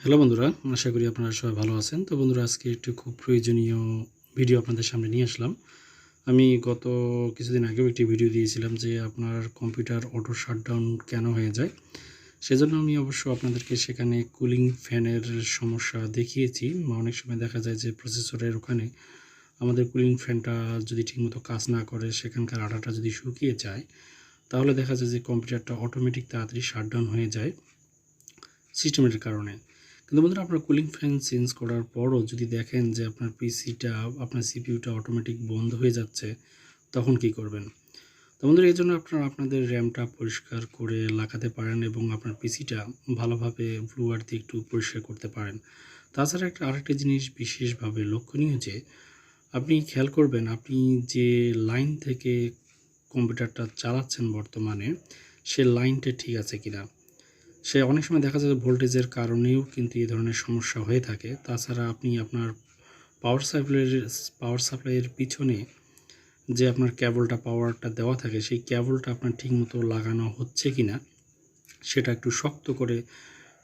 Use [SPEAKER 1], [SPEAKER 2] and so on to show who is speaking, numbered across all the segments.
[SPEAKER 1] Hello বন্ধুরা, আশা করি আপনারা সবাই ভালো আছেন। তো বন্ধুরা, আজকে একটি খুব প্রয়োজনীয় ভিডিও আপনাদের সামনে নিয়ে আসলাম। আমি গত কিছুদিন আগেও একটি ভিডিও দিয়েছিলাম যে আপনার কম্পিউটার অটো শাটডাউন কেন হয়ে যায়? সেজন্য আমি অবশ্য আপনাদেরকে সেখানে কুলিং ফ্যানের সমস্যা দেখিয়েছি। অনেক সময় দেখা যায় যে প্রসেসরের ওখানে আমাদের কুলিং ফ্যানটা যদি ঠিকমতো কাজ না করে, সেখানকার আটাটা যদি শুকিয়ে যায়, তাহলে দেখা যায় যে কম্পিউটারটা অটোমেটিক তাড়াতাড়ি শাটডাউন হয়ে যায়। সিস্টেমের কারণে। কিন্তু বন্ধুরা আপনার কুলিং ফ্যান চেঞ্জ করার পরও যদি দেখেন যে আপনার পিসিটা আপনার সিপিইউটা অটোমেটিক বন্ধ হয়ে যাচ্ছে, তখন কি করবেন? তো বন্ধুরা এই জন্য আপনারা আপনাদের র্যামটা পরিষ্কার করে লাগাতে পারেন এবং আপনার পিসিটা ভালোভাবে ব্লুয়ার দিয়ে একটু পরিষ্কার করতে পারেন। তাছাড়া একটা, আরেকটা জিনিস বিশেষভাবে লক্ষণীয় যে, আপনি খেয়াল করবেন, আপনি যে লাইন থেকে কম্পিউটারটা চালাচ্ছেন বর্তমানে, সে লাইনটা ঠিক আছে কিনা। সে অনেক সময় দেখা যায় ভোল্টেজের কারণেও কিন্তু এই ধরনের সমস্যা হয়ে থাকে। তাছাড়া আপনি আপনার পাওয়ার সাপ্লাইয়ের পাওয়ার সাপ্লাইয়ের পিছনে যে আপনার ক্যাবলটা পাওয়ারটা দেওয়া থাকে, সেই ক্যাবলটা আপনার ঠিকমতো লাগানো হচ্ছে কি না সেটা একটু শক্ত করে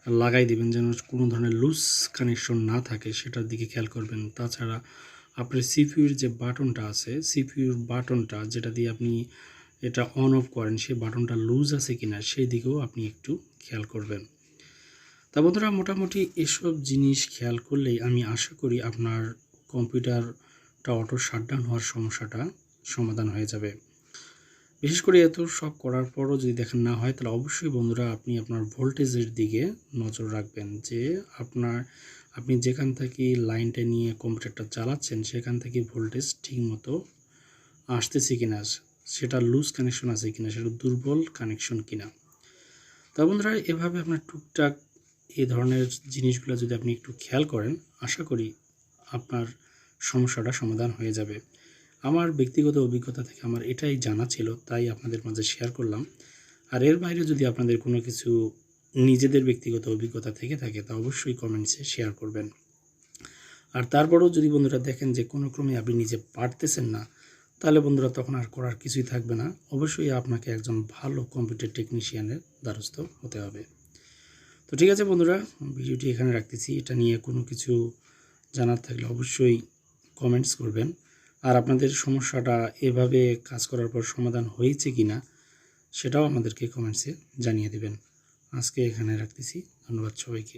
[SPEAKER 1] লাগাই দিবেন যেন কোনো ধরনের লুজ কানেকশন না থাকে, সেটার দিকে খেয়াল করবেন। তাছাড়া আপনার সিপিউর যে বাটনটা আছে সিপিউর বাটনটা যেটা দিয়ে আপনি এটা অন অফ করেন, সেই বাটনটা লুজ আছে কিনা সেই দিকেও আপনি একটু খেয়াল করবেন। তা বন্ধুরা, মোটামুটি এসব জিনিস খেয়াল করলেই আমি আশা করি আপনার কম্পিউটারটা অটো শাটডাউন হওয়ার সমস্যাটা সমাধান হয়ে যাবে। বিশেষ করে এত সব করার পরও যদি দেখেন না হয়, তাহলে অবশ্যই বন্ধুরা আপনি আপনার ভোল্টেজের দিকে নজর রাখবেন যে আপনার, আপনি যেখান থেকে লাইনটা নিয়ে কম্পিউটারটা চালাচ্ছেন, সেখান থেকে ভোল্টেজ ঠিকমতো আসতেছে কিনা। সেটা লুজ কানেকশন আছে কিনা, সেটা দুর্বল কানেকশন কিনা। তা বন্ধুরা, এভাবে আপনার টুকটাক এই ধরনের জিনিসগুলো যদি আপনি একটু খেয়াল করেন, আশা করি আপনার সমস্যাটা সমাধান হয়ে যাবে। আমার ব্যক্তিগত অভিজ্ঞতা থেকে আমার এটাই জানা ছিল, তাই আপনাদের মাঝে শেয়ার করলাম। আর এর বাইরে যদি আপনাদের কোনো কিছু নিজেদের ব্যক্তিগত অভিজ্ঞতা থেকে থাকে, তা অবশ্যই কমেন্টসে শেয়ার করবেন। আর তারপরেও যদি বন্ধুরা দেখেন যে কোনো ক্রমে আপনি নিজে পারতেছেন না তাহলে বন্ধুরা তখন আর করার কিছুই থাকবে না। অবশ্যই আপনাকে একজন ভালো কম্পিউটার টেকনিশিয়ানের দ্বারস্থ হতে হবে। তো ঠিক আছে বন্ধুরা, ভিডিওটি এখানে রাখতেছি। এটা নিয়ে কোনো কিছু জানার থাকলে অবশ্যই কমেন্টস করবেন। আর আপনাদের সমস্যাটা এভাবে কাজ করার পর সমাধান হয়েছে কি না সেটাও আমাদেরকে কমেন্টসে জানিয়ে দেবেন। আজকে এখানে রাখতেছি। ধন্যবাদ সবাইকে।